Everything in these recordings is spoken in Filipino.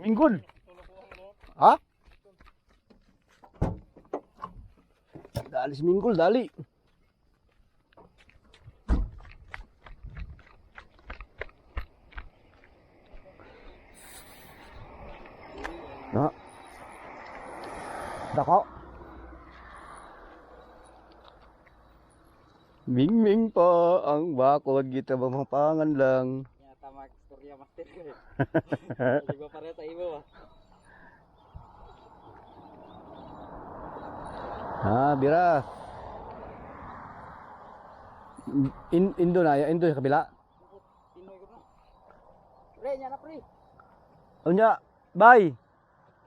Minggol. Ha? Dali si Minggol, dali. Na. Dako. Mingming pa ang bakod kita mamapangan lang. Ya, tama istorya master ko pareho sa ibo ah. Ah, bira. In, Indo na, Indo sa kabila. Pinoy ko na. Pre, nya na pre. Unya, bye.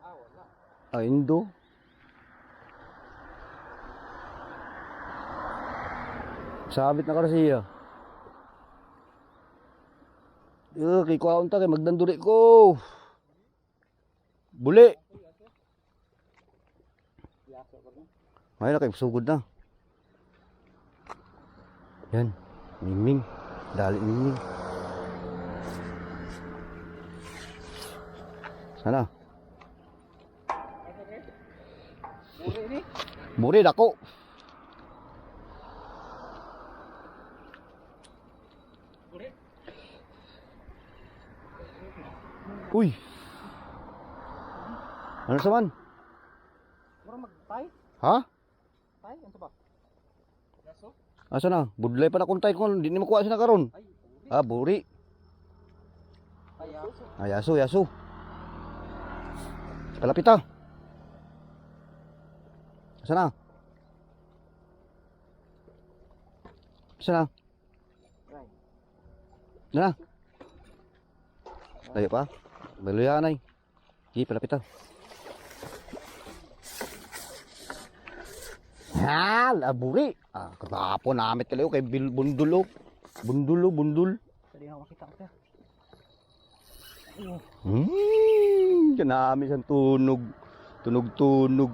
Ah, wala. Ah, Indo. Sabit na ka Eh, kay kuhaon ta kay magdanduri ko. Buli. Ay na kay sugod na. Yan. Mingming. Dali mingming. Sana. Buri dako. Uy. Ano sa man? Mura magtay? Ha? Tay, ano ba? Yaso? Asa na? Budlay pa na kuntay ko. Hindi ni makuha siya na karon. Ah, buri. Ay, yaso. Ah, yaso. Palapit ah. Asa na? Asa na? Asa na? Layo pa? Baluyan ay. Sige, palapit ah. Ha, laburi. Ah, katapo namit kalayo kay bundulo. Bundulo, bundul. Hindi na makita ko. Hmm, kanami siyang tunog. Tunog-tunog.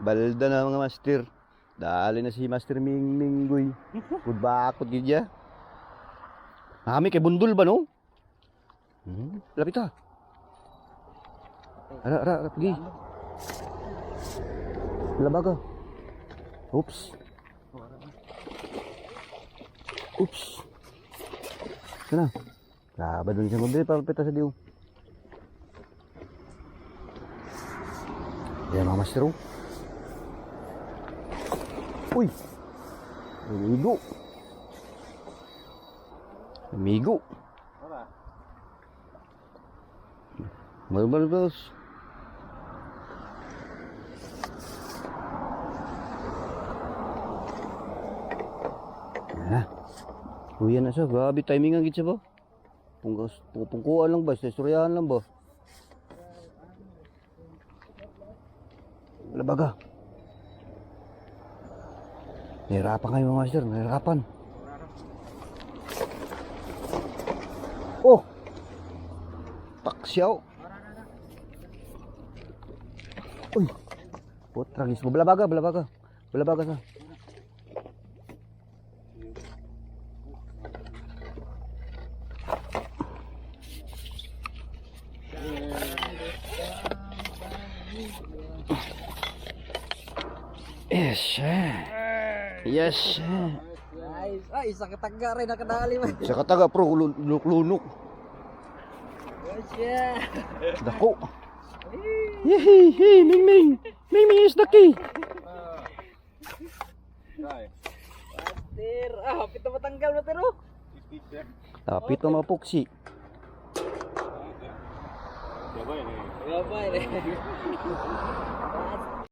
Balda na mga master. Dali na si Master Ming Minggoy. Good bakot yun siya. Nami kay bundul ba no? Hmm, lapit ah. Ara, ara, ara, pagi. Labaga. Oops. Oops. Sana. Laban dun siya. Mabili pa pita sa diyo. Yan mga master oh. Uy! Amigo! Amigo! Wala. Malbalbas! Ah. Uy, na siya. Grabe timing ang gitsa ba? Pungkas, pungkuan lang ba? Istoryahan lang ba? Wala baga. Nahirapan kayo mga master. Nahirapan. Oh! Paksyaw. Uy! Putragis mo. Balabaga, balabaga. Balabaga sa. Yes, sir. Yes, sir. Nice. Ay, isa kataga rin nakadali man. Sa kataga, pro, lunok-lunok. Yes, yeah. Dako. Hey, Ming Ming. Ming Ming is the key. Master. Ah, hapit na matanggal master oh. Tapit ng mga Давай, Давай,